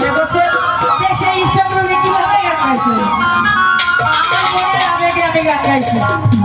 মনে করছে যে সেই স্টেজগুলো কীভাবে গান গাইছে। আমার মনের আবেগে আমি গান গাইছি।